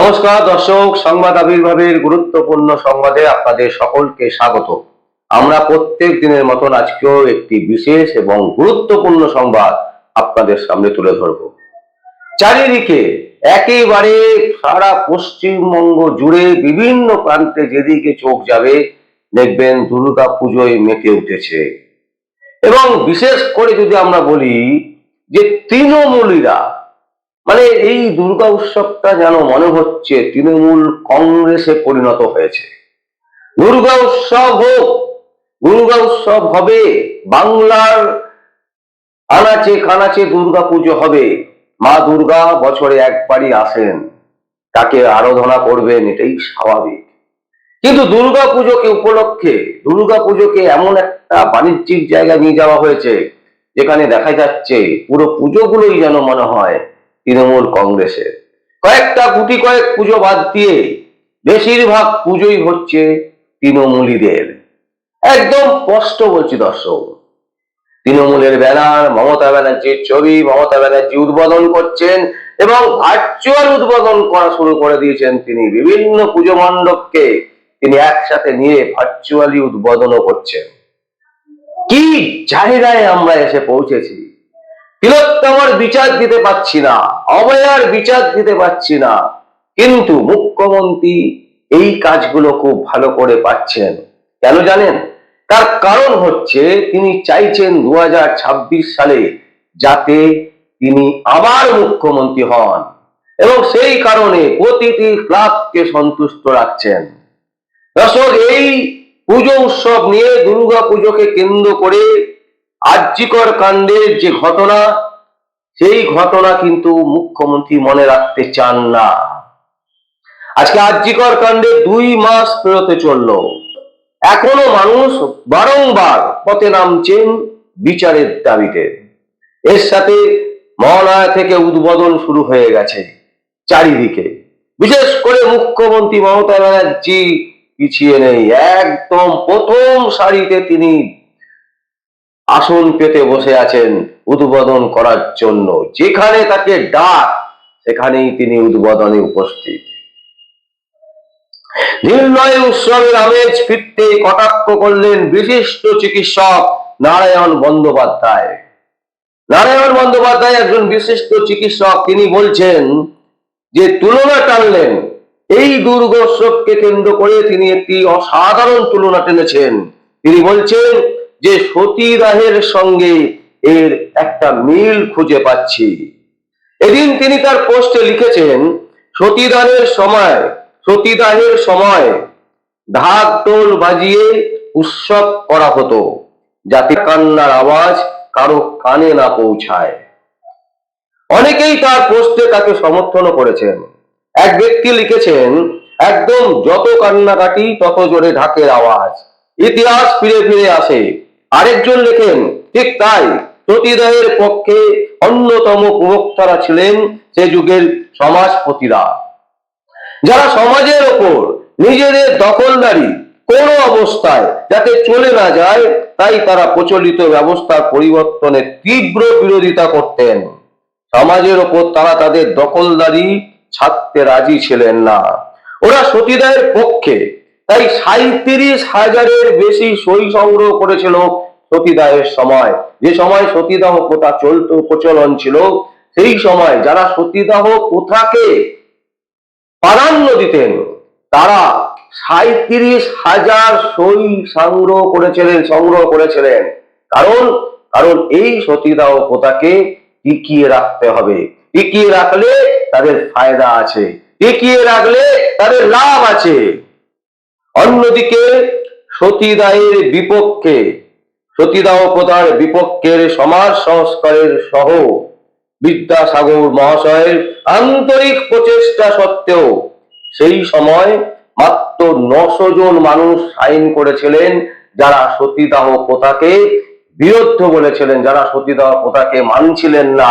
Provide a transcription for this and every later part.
নমস্কার, দর্শক, সংবাদ আবির্ভাবের গুরুত্বপূর্ণ সংবাদে আপনাদের সকলকে স্বাগত। আমরা প্রত্যেক দিনের মতন আজকেও একটি বিশেষ এবং গুরুত্বপূর্ণ সংবাদ আপনাদের সামনে তুলে ধরব। চারিদিকে একেবারে সারা পশ্চিমবঙ্গ জুড়ে বিভিন্ন প্রান্তে যেদিকে চোখ যাবে, দেখবেন দুর্গা পুজোয় মেতে উঠেছে। এবং বিশেষ করে যদি আমরা বলি যে তৃণমূলীরা মানে এই দুর্গা উৎসবটা যেন মনে হচ্ছে তৃণমূল কংগ্রেসে পরিণত হয়েছে। দুর্গা উৎসব হোক, দুর্গা উৎসব হবে, বাংলার আনাচে কানাচে দুর্গা পুজো হবে, মা দুর্গা বছরে একবারই আসেন, তাকে আরাধনা করবেন, এটাই স্বাভাবিক। কিন্তু দুর্গা পুজোকে উপলক্ষে, দুর্গা পুজোকে এমন একটা বাণিজ্যিক জায়গা নিয়ে যাওয়া হয়েছে, যেখানে দেখা যাচ্ছে পুরো পুজোগুলোই যেন মনে হয় তৃণমূল কংগ্রেসের। কয়েকটা গুটি কয়েক পুজো বাদ দিয়ে বেশিরভাগ পুজোই হচ্ছে তৃণমূলীদের। একদম স্পষ্ট বলছি, দর্শক। তৃণমূলের ব্যানার, মমতা ব্যানার্জির ছবি, মমতা ব্যানার্জি উদ্বোধন করছেন এবং ভার্চুয়াল উদ্বোধন করা শুরু করে দিয়েছেন তিনি। বিভিন্ন পুজো মণ্ডপকে তিনি একসাথে নিয়ে ভার্চুয়ালি উদ্বোধনও করছেন। কি চাহিদায় আমরা এসে পৌঁছেছি? তিলোত্তমার বিচার দিতে পাচ্ছি না, অভয়ার বিচার দিতে পাচ্ছি না। কিন্তু মুখ্যমন্ত্রী এই কাজগুলো খুব ভালো করে পাচ্ছেন। কেন জানেন? তার কারণ হচ্ছে তিনি চাইছেন দুই হাজার ছাব্বিশ সালে যাতে তিনি আবার মুখ্যমন্ত্রী হন এবং সেই কারণে প্রতিটি ক্লাবকে সন্তুষ্ট রাখছেন। দর্শক, এই পুজো উৎসব নিয়ে দুর্গা পুজোকে কেন্দ্র করে আর্যিকর কাণ্ডের যে ঘটনা, সেই ঘটনা কিন্তু মুখ্যমন্ত্রী মনে রাখতে চান না। আজকে আর্যিকর কাণ্ডে দুই মাস পেরোতে চলল। এখনও মানুষ বারংবার পথে নামছেন বিচারের দাবিতে। এর সাথে মহালয়া থেকে উদ্বোধন শুরু হয়ে গেছে চারিদিকে। বিশেষ করে মুখ্যমন্ত্রী মমতা ব্যানার্জি পিছিয়ে নেই। একদম প্রথম সারিতে তিনি আসন পেতে বসে আছেন উদ্বোধন করার জন্য। যেখানে তাকে ডাক, সেখানেই তিনি উদ্বোধনে উপস্থিত। নির্ণয় উৎসবের আমেজ ফিরতে কটাক্ষ করলেন বিশিষ্ট চিকিৎসক নারায়ণ বন্দ্যোপাধ্যায়। নারায়ণ বন্দ্যোপাধ্যায় একজন বিশিষ্ট চিকিৎসক। তিনি বলছেন যে, তুলনা টানলেন। এই দুর্গোৎসবকে কেন্দ্র করে তিনি একটি অসাধারণ তুলনা টেনেছেন। তিনি বলছেন যে সতীদাহের সঙ্গে এর একটা মিল খুঁজে পাচ্ছি। এদিন তিনি তার পোস্টে লিখেছেন সতীদানের সময়, সতীদাহের সময় ঢাক টোল বাজিয়ে উৎসব করা হতো, যাতে কান্নার আওয়াজ কারও কানে না পৌঁছায়। অনেকেই তার পোস্টে তাকে সমর্থনও করেছেন। এক ব্যক্তি লিখেছেন, একদম যত কান্নাকাটি, তত জোরে ঢাকের আওয়াজ। ইতিহাস ফিরে ফিরে আসে। আরেকজন লেখেন, ঠিক তাই সতীদাহের পক্ষে অন্যতম প্রবক্তারা ছিলেন সে যুগের সমাজপতিরা। যারা সমাজের ওপর নিজেদের দখলদারি কোন অবস্থায় যাতে চলে না যায়, তাই তারা প্রচলিত ব্যবস্থার পরিবর্তনের তীব্র বিরোধিতা করতেন। সমাজের ওপর তারা তাদের দখলদারি ছাড়তে রাজি ছিলেন না। ওরা সতীদায়ের পক্ষে তাই সাঁত্রিশ হাজারের বেশি সই সংগ্রহ করেছিল সতীদাহের সময়। যে সময় সতীদাহ প্রথা চলত, প্রচলন ছিল, সেই সময় যারা সতীদাহ প্রথাকে প্রাধান্য দিতেন, তারা সাঁত্রিশ হাজার সই সংগ্রহ করেছিলেন সংগ্রহ করেছিলেন। কারণ কারণ এই সতীদাহ প্রথাকে টিকিয়ে রাখতে হবে। টিকিয়ে রাখলে তাদের ফায়দা আছে। টিকিয়ে রাখলে তাদের লাভ আছে। অন্যদিকে সতীদাহের বিপক্ষে, সতীদাহ প্রথার বিপক্ষের সমাজ সংস্কারের সহ বিদ্যাসাগর মহাশয়ের আন্তরিক প্রচেষ্টা সত্ত্বেও সেই সময় মাত্র নশো জন মানুষ সাইন করেছিলেন যারা সতীদাহ প্রথাকে বিরুদ্ধ বলেছিলেন, যারা সতীদাহ প্রথাকে মানছিলেন না,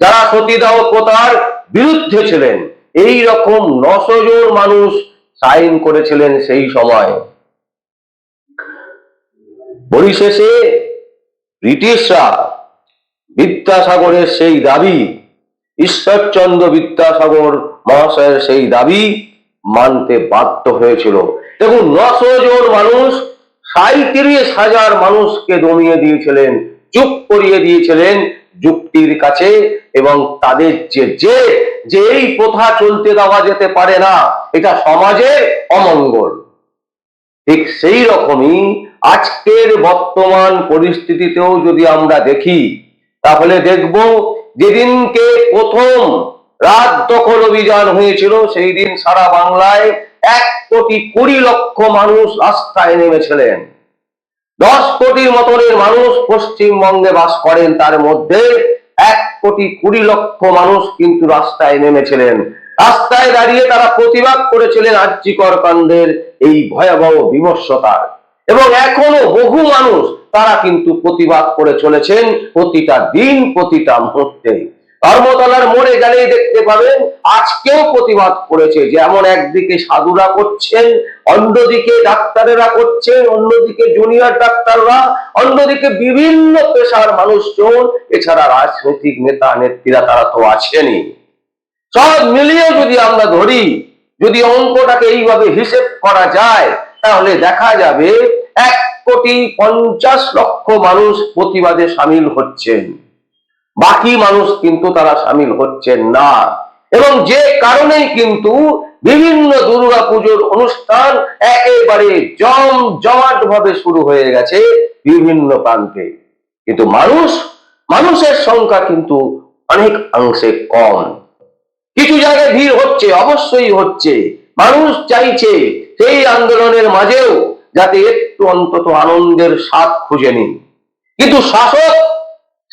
যারা সতীদাহ প্রথার বিরুদ্ধে ছিলেন। এই রকম নশো জন মানুষ সাইন করেছিলেন সেই সময়। পরিশেষে ব্রিটিশরা বিদ্যাসাগরের সেই দাবি, ঈশ্বরচন্দ্র বিদ্যাসাগর মহাশয়ের সেই দাবি মানতে বাধ্য হয়েছিল। দেখুন, নশো জন মানুষ সাঁত্রিশ হাজার মানুষকে দমিয়ে দিয়েছিলেন, চুপ করিয়ে দিয়েছিলেন যুক্তির কাছে এবং তাদের যে যে যে এই প্রথা চলতে দেওয়া যেতে পারে না, এটা সমাজের অমঙ্গল। ঠিক সেই রকমই আজকের বর্তমান পরিস্থিতিতেও যদি আমরা দেখি, তাহলে দেখব যেদিনকে প্রথম রাত দখল অভিযান হয়েছিল, সেই দিন সারা বাংলায় এক কোটি কুড়ি লক্ষ মানুষ রাস্তায় নেমেছিলেন। দশ কোটির মতনের মানুষ পশ্চিমবঙ্গে বাস করেন, তার মধ্যে এক কোটি কুড়ি লক্ষ মানুষ কিন্তু রাস্তায় নেমেছিলেন। রাস্তায় দাঁড়িয়ে তারা প্রতিবাদ করেছিলেন আর্যিকর কাণ্ডের এই ভয়াবহ বিমর্ষতার। এবং এখনও বহু মানুষ তারা কিন্তু প্রতিবাদ করে চলেছেন প্রতিটা দিন, প্রতিটা মুহূর্তে। ধর্মতলার মোড়ে গেলেই দেখতে পাবেন। আজকেও প্রতিবাদ করেছে যেমন একদিকে সাধুরা করছেন, অন্যদিকে ডাক্তারেরা করছেন, অন্যদিকে জুনিয়র ডাক্তাররা, অন্যদিকে বিভিন্ন পেশার মানুষজন, এছাড়া রাজনৈতিক নেতা, নেত্রীরা তারা তো আছেনই। সব মিলিয়ে যদি আমরা ধরি, যদি অঙ্কটাকে এইভাবে হিসেব করা যায়, তাহলে দেখা যাবে এক কোটি পঞ্চাশ লক্ষ মানুষ প্রতিবাদে সামিল হচ্ছেন। বাকি মানুষ কিন্তু তারা সামিল হচ্ছেন না। এবং যে কারণেই কিন্তু বিভিন্ন দুর্গা পুজোর অনুষ্ঠান একেবারে জম জমাট ভাবে শুরু হয়ে গেছে বিভিন্ন প্রান্তে। কিন্তু মানুষ, মানুষের সংখ্যা কিন্তু অনেক অংশে কম। কিছু জায়গায় ভিড় হচ্ছে, অবশ্যই হচ্ছে। মানুষ চাইছে সেই আন্দোলনের মাঝেও যাতে একটু অন্তত আনন্দের স্বাদ খুঁজে নিন। কিন্তু শাসক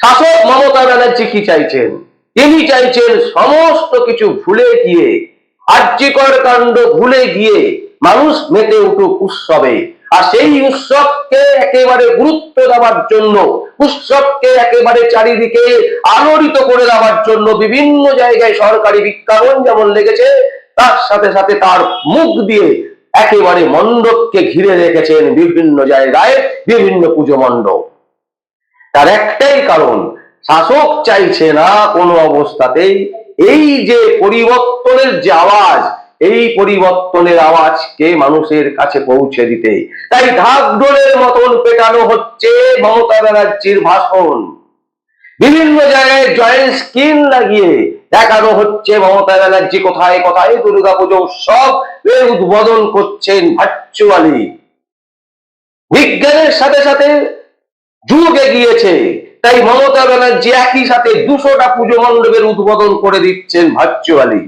শাসক মমতা ব্যানার্জি কি চাইছেন? তিনি চাইছেন সমস্ত কিছু ভুলে গিয়ে আর্যিকর কাণ্ড ভুলে গিয়ে মানুষ মেতে উঠুক উৎসবে। আর সেই উৎসবকে একেবারে গুরুত্ব দেওয়ার জন্য, উৎসবকে একেবারে চারিদিকে আলোড়িত করে দেওয়ার জন্য বিভিন্ন জায়গায় সরকারি বিজ্ঞাপন যেমন লেগেছে, তার সাথে সাথে তার মুখ দিয়ে একেবারে মণ্ডপকে ঘিরে রেখেছেন বিভিন্ন জায়গায়, বিভিন্ন পুজো মণ্ডপ। তার একটাই কারণ, শাসক চাইছে না কোনো অবস্থাতেই। এই যে পরিবর্তনের যে আওয়াজ, এই পরিবর্তনের আওয়াজকে মানুষের কাছে পৌঁছে দিতে। তাই ঢাকঢোলের মতন পেটানো হচ্ছে মমতা ব্যানার্জির ভাষণ। বিভিন্ন জায়গায় জয়েন্ট স্ক্রিন লাগিয়ে দেখানো হচ্ছে মমতা ব্যানার্জি কোথায় কোথায়, দুর্গাপুজো উৎসব উদ্বোধন করছেন ভার্চুয়ালি বিজ্ঞানের সাথে সাথে যুগ এগিয়েছে তাই মমতা ব্যানার্জি একই সাথে দুশোটা পুজো মণ্ডপের উদ্বোধন করে দিচ্ছেন ভার্চুয়ালি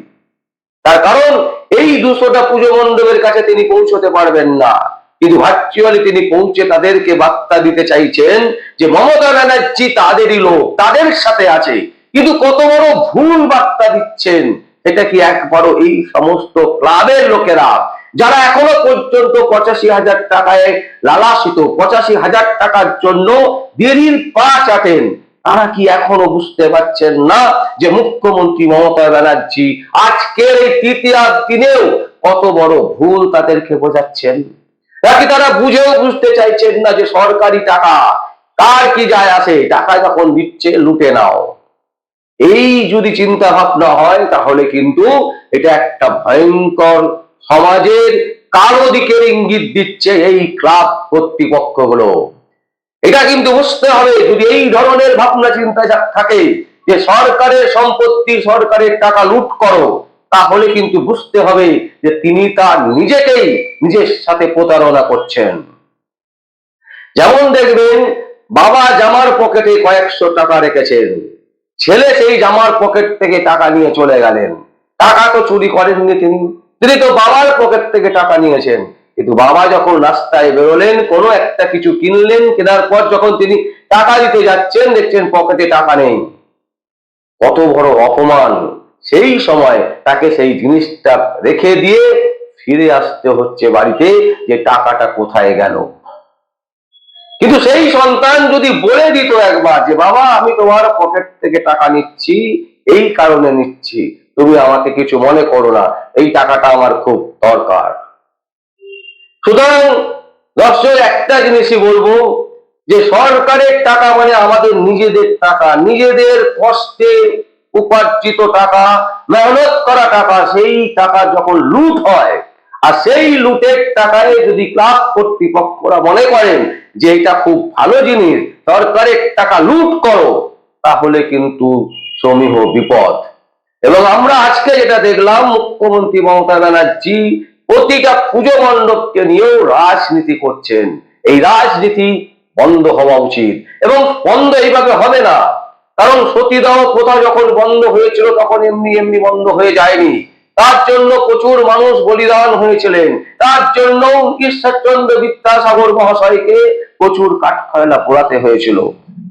তার কারণ, এই দুশোটা পুজো মণ্ডপের কাছে তিনি পৌঁছতে পারবেন না। কিন্তু ভার্চুয়ালি তিনি পৌঁছে তাদেরকে বার্তা দিতে চাইছেন যে, মমতা ব্যানার্জি তাদেরই লোক, তাদের সাথে আছে। কিন্তু কত বড় ভুল বার্তা দিচ্ছেন। এটা কি একবারও এই সমস্ত ক্লাবের লোকেরা? যারা এখনও পর্যন্ত পঁচাশি হাজার টাকায় লালাসিত, পঁচাশি হাজার টাকার জন্য দেরির পা চাটেন, তারা কি এখনও বুঝতে পারছেন না যে মুখ্যমন্ত্রী মমতা ব্যানার্জি আজকের এই তৃতীয় দিনেও কত বড় ভুল তাদেরকে বোঝাচ্ছেন? নাকি তারা বুঝেও বুঝতে চাইছেন না যে সরকারি টাকা কার কি যায় আসে? টাকা যখন দিচ্ছে, লুটে নাও। এই যদি চিন্তা ভাবনা হয়, তাহলে কিন্তু এটা একটা ভয়ঙ্কর সমাজের কারও দিকের ইঙ্গিত দিচ্ছে এই ক্লাব কর্তৃপক্ষগুলো এটা কিন্তু বুঝতে হবে, যদি এই ধরনের ভাবনা চিন্তা থাকে যে সরকারের সম্পত্তি, সরকারের টাকা লুট করো, তাহলে কিন্তু বুঝতে হবে যে তিনি তার নিজেকেই নিজের সাথে প্রতারণা করছেন। যেমন দেখবেন, বাবা জামার পকেটে কয়েকশো টাকা রেখেছেন। ছেলে সেই জামার পকেট থেকে টাকা নিয়ে চলে গেলেন। টাকা তো চুরি করেননি তিনি। তিনি তো বাবার পকেট থেকে টাকা নিয়েছেন। কিন্তু বাবা যখন রাস্তায় বেরোলেন, কোনো একটা কিছু কিনলেন, কেনার পর যখন তিনি টাকা দিতে যাচ্ছেন, দেখছেন পকেটে টাকা নেই। কত বড় অপমান। সেই সময় তাকে সেই জিনিসটা রেখে দিয়ে ফিরে আসতে হচ্ছে বাড়িতে যে টাকাটা কোথায় গেল। কিন্তু সেই সন্তান যদি বলে দিত একবার যে, বাবা, আমি তোমার পকেট থেকে টাকা নিচ্ছি, এই কারণে নিচ্ছি। তুমি আমাকে কিছু মনে করো না, এই টাকাটা আমার খুব দরকার। সুতরাং দর্শক, একটা জিনিসই বলব যে, সরকারের টাকা মানে আমাদের নিজেদের টাকা, নিজেদের কষ্টে উপার্জিত টাকা, মেহনত করা টাকা, সেই টাকা যখন লুট হয়, আর সেই লুটের টাকায় যদি ক্লাব কর্তৃপক্ষরা মনে করেন যে এটা খুব ভালো জিনিস সরকারের টাকা লুট করো, তাহলে কিন্তু সমীহ বিপদ। এবং আমরা আজকে যেটা দেখলাম, মুখ্যমন্ত্রী মমতা ব্যানার্জি প্রতিটা পুজো মণ্ডপকে নিয়েও রাজনীতি করছেন। এই রাজনীতি বন্ধ হওয়া উচিত। এবং বন্ধ এইভাবে হবে না। কারণ সতীদাহ প্রথা যখন বন্ধ হয়েছিল, তখন এমনি এমনি বন্ধ হয়ে যায়নি। তার জন্য প্রচুর মানুষ বলিদান হয়েছিলেন। তার জন্য ঈশ্বরচন্দ্র বিদ্যাসাগর মহাশয়কে প্রচুর কাঠখয়লা পোড়াতে হয়েছিল।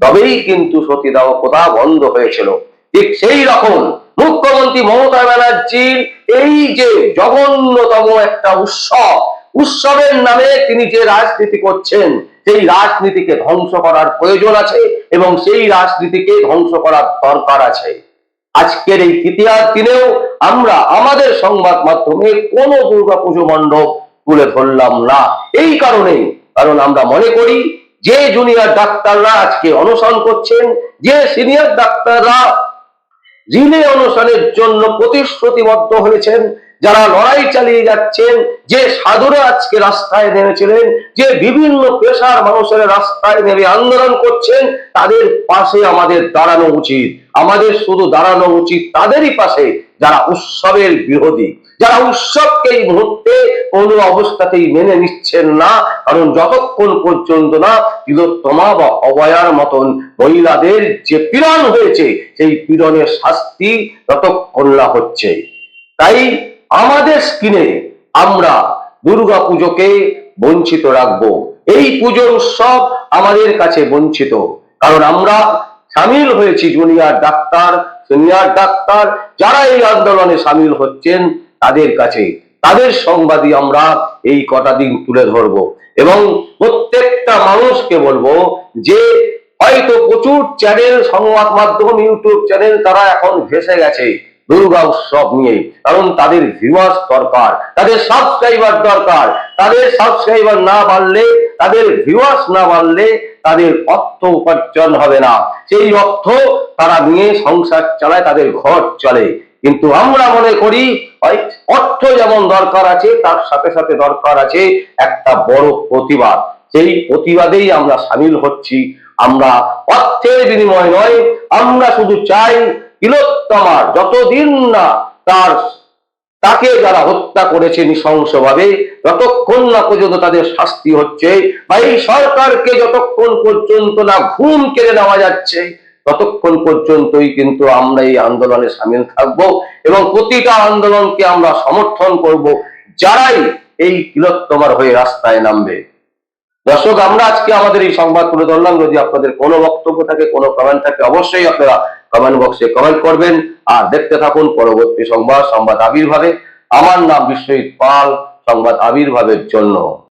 তবেই কিন্তু সতীদাহ প্রথা বন্ধ হয়েছিল। ঠিক সেই রকম মুখ্যমন্ত্রী মমতা ব্যানার্জির এই যে জঘন্যতম একটা উৎসব, উৎসবের নামে তিনি যে রাজনীতি করছেন, সেই রাজনীতিকে ধ্বংস করার প্রয়োজন আছে এবং সেই রাজনীতিকে ধ্বংস করার দরকার আছে। আজকের এই তৃতীয়ার দিনেও আমরা আমাদের সংবাদ মাধ্যমে কোন দুর্গাপুজো মণ্ডপ তুলে ধরলাম না। এই কারণেই কারণ আমরা মনে করি যে জুনিয়র ডাক্তাররা আজকে অনশন করছেন, যে সিনিয়র ডাক্তাররা রিলে অনুষ্ঠানের জন্য প্রতিশ্রুতিবদ্ধ হয়েছেন, যারা লড়াই চালিয়ে যাচ্ছেন, যে সাধুরা আজকে রাস্তায় নেমেছিলেন, যে বিভিন্ন পেশার মানুষের রাস্তায় নেমে আন্দোলন করছেন, তাদের পাশে আমাদের দাঁড়ানো উচিত। আমাদের শুধু দাঁড়ানো উচিত তাদেরই পাশে যারা উৎসবের বিরোধী। যারা উৎসবকে এই মুহূর্তে কোনো অবস্থাতেই মেনে নিচ্ছেন না, কারণ যতক্ষণ পর্যন্ত না তিলোত্তমা বা অবয়ার মতন মহিলাদের যে পীড়ন হয়েছে, সেই পীড়নের শাস্তি ততক্ষণ না হচ্ছে। তাই আমাদের স্কিনে আমরা দুর্গা পুজোকে বঞ্চিত রাখব। এই পুজো উৎসব আমাদের কাছে বঞ্চিত, কারণ আমরা সামিল হয়েছি জুনিয়র ডাক্তার সিনিয়র ডাক্তার, যারা এই আন্দোলনে সামিল হচ্ছেন তাদের কাছে, তাদের সংবাদই আমরা এই কটা দিন তুলে ধরবো। এবং প্রত্যেকটা মানুষকে বলব যে, হয়তো প্রচুর চ্যানেল, সংবাদ মাধ্যম, ইউটিউব চ্যানেল তারা এখন ভেসে গেছে দুর্গা উৎসব নিয়ে কারণ তাদের ভিউয়ার্স দরকার, তাদের সাবস্ক্রাইবার দরকার, তাদের সাবস্ক্রাইবার না বাড়লে, তাদের ভিউয়ার্স না বাড়লে তাদের অর্থ উপার্জন হবে না। সেই অর্থ তারা নিয়ে সংসার চালায়, তাদের ঘর চলে। কিন্তু আমরা মনে করি অর্থ যেমন দরকার আছে, তার সাথে সাথে দরকার আছে একটা বড় প্রতিবাদ। সেই প্রতিবাদেই আমরা সামিল হচ্ছি, আমরা অর্থের বিনিময় নয় আমরা শুধু চাই তিলোত্তমার যতদিন না তার, তাকে যারা হত্যা করেছে নৃশংসভাবে, যতক্ষণ না পর্যন্ত তাদের শাস্তি হচ্ছে, বা এই সরকারকে যতক্ষণ পর্যন্ত না ঘুম কেড়ে নেওয়া যাচ্ছে ততক্ষণ পর্যন্তই কিন্তু আমরা এই আন্দোলনে সামিল থাকব এবং প্রতিটা আন্দোলনকে আমরা সমর্থন করব যারাই এই তিলোত্তমার হয়ে রাস্তায় নামবে। দর্শক, আমরা আজকে আমাদের এই সংবাদ তুলে ধরলাম। যদি আপনাদের কোনো বক্তব্য থাকে, কোনো কমেন্ট থাকে, অবশ্যই আপনারা কমেন্ট বক্সে কমেন্ট করবেন। আর দেখতে থাকুন পরবর্তী সংবাদ সংবাদ আবির্ভাবে। আমার নাম বিশ্বজিৎ পাল, সংবাদ আবির্ভাবের জন্য।